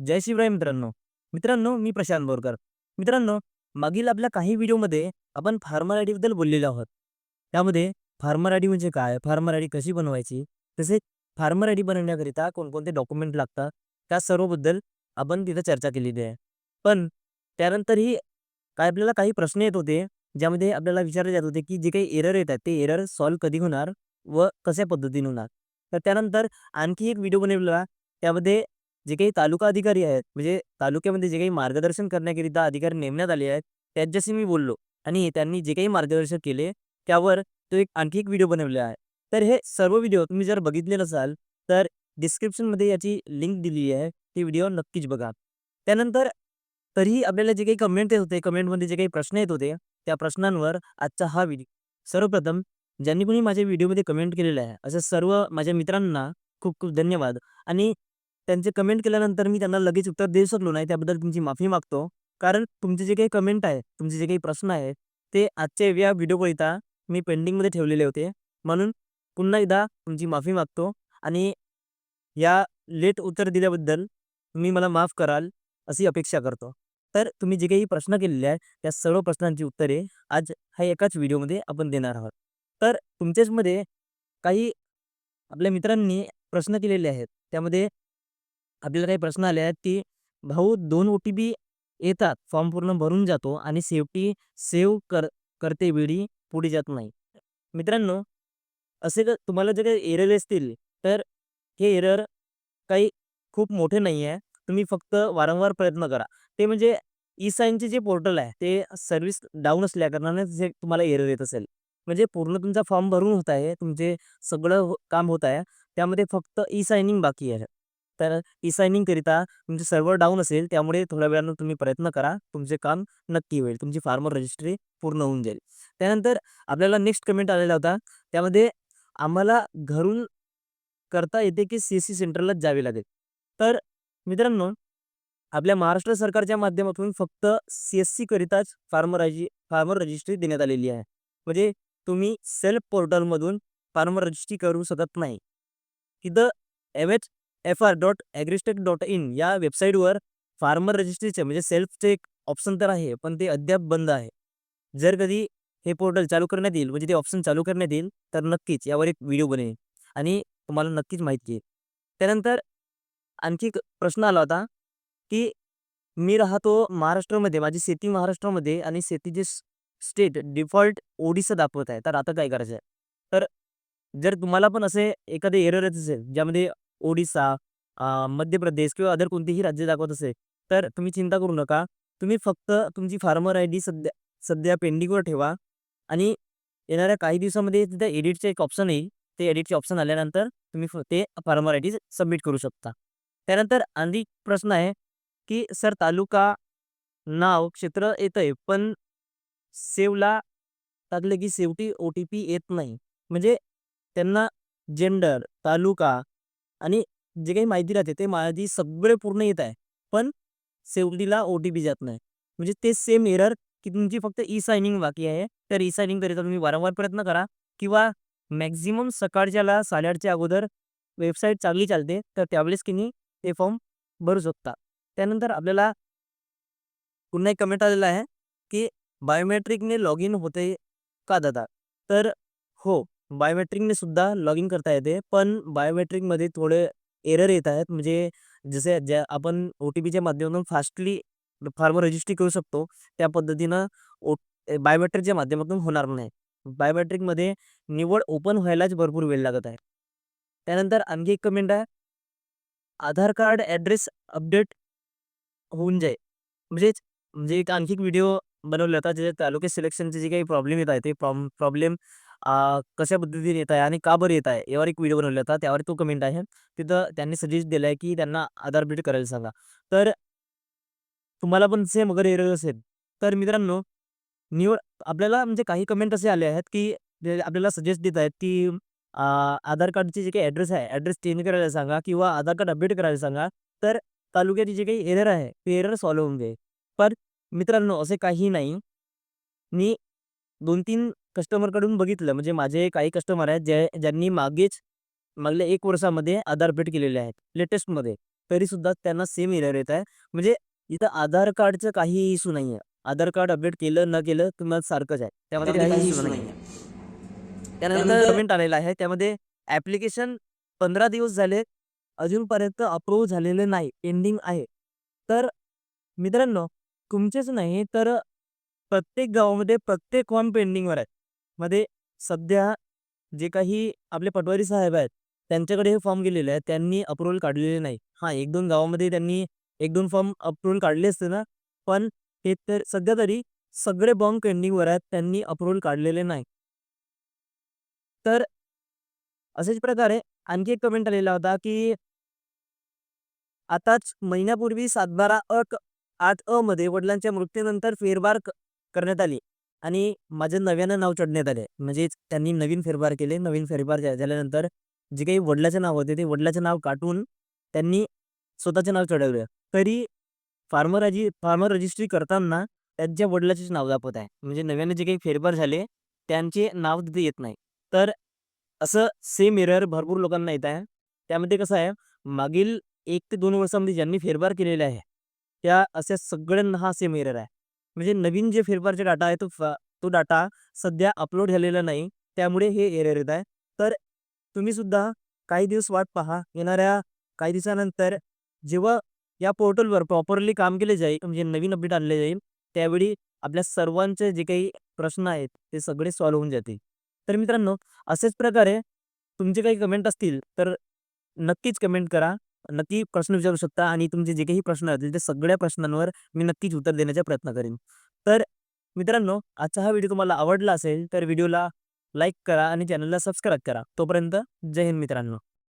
जय शिवराय मित्रांनो. मित्रांनो मी प्रशांत बोरकर. मित्रांनो मागील आपल्या काही व्हिडिओमध्ये आपण फार्मर आय डीबद्दल बोललेलो आहोत. त्यामध्ये फार्मर आय डी म्हणजे काय? फार्मर आय डी कशी बनवायची? तसेच फार्मर आय डी बनवण्याकरिता कोणकोणते डॉक्युमेंट लागतात? त्या सर्वबद्दल आपण तिथं चर्चा केलेली आहे. पण त्यानंतरही काय आपल्याला काही प्रश्न येत होते ज्यामध्ये आपल्याला विचारले जात होते की जे काही एरर येत आहेत ते एरर सॉल्व्ह कधी होणार व कशा पद्धतीने होणार? तर त्यानंतर आणखी एक व्हिडिओ बनवलेला त्यामध्ये जे काही तालुका अधिकारी आहेत म्हणजे तालुक्यामध्ये जे काही मार्गदर्शन करण्याकरिता अधिकारी नेमण्यात आले आहेत त्यांच्याशी मी बोललो आणि त्यांनी जे काही मार्गदर्शन केले त्यावर तो एक आणखी एक व्हिडिओ बनवलेला आहे. तर हे सर्व व्हिडिओ तुम्ही जर बघितले नसाल तर डिस्क्रिप्शनमध्ये याची लिंक दिली आहे ती व्हिडिओ नक्कीच बघा. त्यानंतर तरीही आपल्याला जे काही कमेंट येत होते कमेंटमध्ये जे काही प्रश्न येत होते त्या प्रश्नांवर आजचा हा व्हिडिओ. सर्वप्रथम ज्यांनी कोणी माझ्या व्हिडिओमध्ये कमेंट केलेलं आहे अशा सर्व माझ्या मित्रांना खूप खूप धन्यवाद. आणि त्यांचे कमेंट केल्यानंतर मी त्यांना लगेच उत्तर देऊ शकलो नाही. त्याबद्दल तुमची माफी मागतो. कारण तुमचे जे काही कमेंट आहे तुमचे जे काही प्रश्न आहेत ते आजच्या या व्हिडिओकरिता मी पेंडिंगमध्ये ठेवलेले होते. म्हणून पुन्हा एकदा तुमची माफी मागतो आणि या लेट उत्तर दिल्याबद्दल तुम्ही मला माफ कराल अशी अपेक्षा करतो. तर तुम्ही जे काही प्रश्न केलेले आहे त्या सर्व प्रश्नांची उत्तरे आज ह्या एकाच व्हिडिओमध्ये आपण देणार आहोत. तर तुमच्याचमध्ये काही आपल्या मित्रांनी प्रश्न केलेले आहेत. त्यामध्ये आपल्याला काही प्रश्न आले आहेत की भाऊ दोन ओ टी पी येतात फॉर्म पूर्ण भरून जातो आणि सेफ्टी सेव्ह कर करते वेळी पुढे जात नाही. मित्रांनो असे जर तुम्हाला जर काही एरर असतील तर हे एरर काही खूप मोठे नाही आहे. तुम्ही फक्त वारंवार प्रयत्न करा. ते म्हणजे ई साईनचे जे पोर्टल आहे ते सर्व्हिस डाऊन असल्या कारणाने जे तुम्हाला एरर येत असेल. म्हणजे पूर्ण तुमचा फॉर्म भरून होत आहे तुमचे सगळं हो, काम होत आहे त्यामध्ये फक्त ई सायनिंग बाकी आहे. तर ई करिता तुमचे सर्व्हर डाऊन असेल त्यामुळे थोड्या वेळानं तुम्ही प्रयत्न करा. तुमचे काम नक्की होईल. तुमची फार्मर रजिस्ट्री पूर्ण होऊन जाईल. त्यानंतर आपल्याला नेक्स्ट कमेंट आलेला होता. त्यामध्ये आम्हाला घरून करता येते की सी एस सी सेंटरलाच जावे लागेल. तर मित्रांनो आपल्या महाराष्ट्र सरकारच्या माध्यमातून फक्त सी एस सी करिताच फार्मर रजि फार्मर रजिस्ट्री देण्यात आलेली आहे. म्हणजे तुम्ही सेल्फ पोर्टलमधून फार्मर रजिस्ट्री करू शकत नाही. तिथं M H F R dot agristack dot in या वेबसाईटवर फार्मर रजिस्ट्रीचे म्हणजे सेल्फचे एक ऑप्शन तर आहे पण ते अद्याप बंद आहे. जर कधी हे पोर्टल चालू करण्यात येईल म्हणजे ते ऑप्शन चालू करण्यात येईल तर नक्कीच यावर एक व्हिडिओ बनेल आणि तुम्हाला नक्कीच माहिती येईल. त्यानंतर आणखी एक प्रश्न आला होता की मी राहतो महाराष्ट्रामध्ये माझी शेती महाराष्ट्रामध्ये आणि शेतीचे स्टेट डिफॉल्ट ओडिसा दाखवत आहे. तर आता काय करायचं आहे? तर जर तुम्हाला पण असे एखादे एरर येत असेल ज्यामध्ये ओडिसा मध्य प्रदेश किंवा अदर कोणतेही राज्य दाखवत असेल तर तुम्ही चिंता करू नका. तुम्ही फक्त तुमची फार्मर आय डी सध्या सध्या पेंडिंगवर ठेवा आणि येणाऱ्या काही दिवसामध्ये तिथं एडिटचे एक ऑप्शन येईल. ते एडिटचे ऑप्शन आल्यानंतर तुम्ही ते फार्मर आय डी सबमिट करू शकता. त्यानंतर आणखी प्रश्न आहे की सर तालुका नाव क्षेत्र येतंय पण सेवला टाकलं की शेवटी ओ टी पी येत नाही. म्हणजे त्यांना जेंडर तालुका आणि जे काही माहिती राहते ते माझी सगळे पूर्ण येत आहे. पण सेवडीला ओ टी पी जात नाही. म्हणजे ते सेम एरर की तुमची फक्त ई सायनिंग बाकी आहे. तर ई सायनिंग करिता तुम्ही वारंवार प्रयत्न करा किंवा मॅक्झिमम सकाळच्याला साडेआठच्या अगोदर वेबसाईट चांगली चालते तर त्यावेळेस की नाही ते फॉर्म भरू शकता. त्यानंतर आपल्याला पुन्हा एक कमेंट आलेला आहे की बायोमेट्रिकने लॉग इन होते का दादा? तर हो बायोमेट्रिकने सुद्धा लॉग इन करता येते. पण बायोमेट्रिकमध्ये थोडे एरर येत आहेत. म्हणजे जसे ज्या आपण ओ टी पीच्या माध्यमातून फास्टली फॉर्म रजिस्ट्री करू शकतो. त्या पद्धतीनं ओ बायोमेट्रिकच्या माध्यमातून होणार नाही. बायोमेट्रिकमध्ये निवड ओपन व्हायलाच भरपूर वेळ लागत आहे. त्यानंतर आणखी एक कमेंट आहे. आधार कार्ड ॲड्रेस अपडेट होऊन जाईल. म्हणजेच म्हणजे एक आणखी एक व्हिडिओ बनवला होता ज्याच्यात तालुके सिलेक्शनचे जे काही प्रॉब्लेम येत आहे ते प्रॉब्लेम कशा पद्धतीने येत आहे आणि का बरं येत आहे? यावर एक व्हिडिओ बनवला होता. त्यावर तो कमेंट आहे. तिथं त्यांनी सजेस्ट दिलं आहे की त्यांना आधार अपडेट करायला सांगा. तर तुम्हाला पण सेम वगैरे एरर असेल तर मित्रांनो निवड आपल्याला म्हणजे काही कमेंट असे आले आहेत की आपल्याला सजेस्ट देत आहेत की आधार कार्डचे जे काही ॲड्रेस आहे ॲड्रेस चेंज करायला सांगा किंवा आधार कार्ड अपडेट करायला सांगा तर तालुक्याची जे काही एरर आहे ते एरर सॉल्व्ह होऊन जाईल. पण मित्रांनो असे काही नाही. मी दोन तीन कस्टमरकडून बघितलं. म्हणजे माझे काही कस्टमर आहेत जे ज्यांनी मागेच मागल्या एक वर्षामध्ये आधार अपडेट केलेले आहेत लेटेस्टमध्ये. तरी सुद्धा त्यांना सेम एरर येत आहे. म्हणजे इथं आधार कार्डचं काही इश्यू नाही आहे आधार कार्ड अपडेट केलं न केलं तुम्हाला सारखंच आहे. त्यामध्ये काही इश्यू नाही आहे त्यानंतर कमेंट आलेला आहे. त्यामध्ये ॲप्लिकेशन पंधरा दिवस झाले अजूनपर्यंत अप्रूव्ह झालेले नाही पेंडिंग आहे. तर मित्रांनो तुमचेच नाही तर प्रत्येक गावामध्ये प्रत्येक फॉर्म पेंडिंगवर आहेत. मध्ये सध्या जे काही आपले पटवारी साहेब आहेत त्यांच्याकडे हे फॉर्म गेलेले आहेत. त्यांनी अप्रुव्हल काढलेले नाही. हां एक दोन गावामध्ये त्यांनी एक दोन फॉर्म अप्रुव्हल काढले असते ना पण हे तर सध्या तरी सगळे बॉम्ब पेंडिंगवर आहेत. त्यांनी अप्रुव्हल काढलेले नाही. तर अशाच प्रकारे आणखी एक कमेंट आलेला होता की आताच महिन्यापूर्वी सातबारा अ आठ अ मध्ये वडिलांच्या मृत्यूनंतर फेरबार करण्यात आली. आणि माझं नव्यानं नाव चढण्यात आले. म्हणजे त्यांनी नवीन फेरफार केले. नवीन फेरबार झाल्यानंतर जे काही वडिलाचे नाव होते ते वडिलाचे नाव काटून त्यांनी स्वतःचे नाव चढवलं. तरी फार्मर रजि फार्मर रजिस्ट्री करताना त्यांच्या वडिलाचेच नाव दाखवत आहे. म्हणजे नव्याने जे काही फेरफार झाले त्यांचे नाव तिथे येत नाही. तर असं सेम एरर भरपूर लोकांना येत आहे. त्यामध्ये कसं आहे मागील एक ते दोन वर्षामध्ये ज्यांनी फेरफार केलेला आहे त्या अशा सगळ्यांना हा सेम एरर आहे. म्हणजे नवीन जे फेरफारचे डाटा आहे तो तो डाटा सध्या अपलोड झालेला नाही. त्यामुळे हे एरर येत आहे. तर तुम्ही सुद्धा काही दिवस वाट पहा. येणाऱ्या काही दिवसानंतर जेव्हा या पोर्टलवर प्रॉपरली काम केले जाईल म्हणजे नवीन अपडेट आणले जाईल त्यावेळी आपल्या सर्वांचे जे काही प्रश्न आहेत ते सगळे सॉल्व्ह होऊन जातील. तर मित्रांनो असेच प्रकारे तुमचे काही कमेंट असतील तर नक्कीच कमेंट करा. नक्की प्रश्न विचारू शकता आणि तुमचे जे काही प्रश्न असतील त्या सगळ्या प्रश्नांवर मी नक्कीच उत्तर देण्याचा प्रयत्न करेन. तर मित्रांनो आजचा हा व्हिडिओ तुम्हाला आवडला असेल तर व्हिडिओला लाईक करा आणि चॅनलला सबस्क्राईब करा. तोपर्यंत जय हिंद मित्रांनो.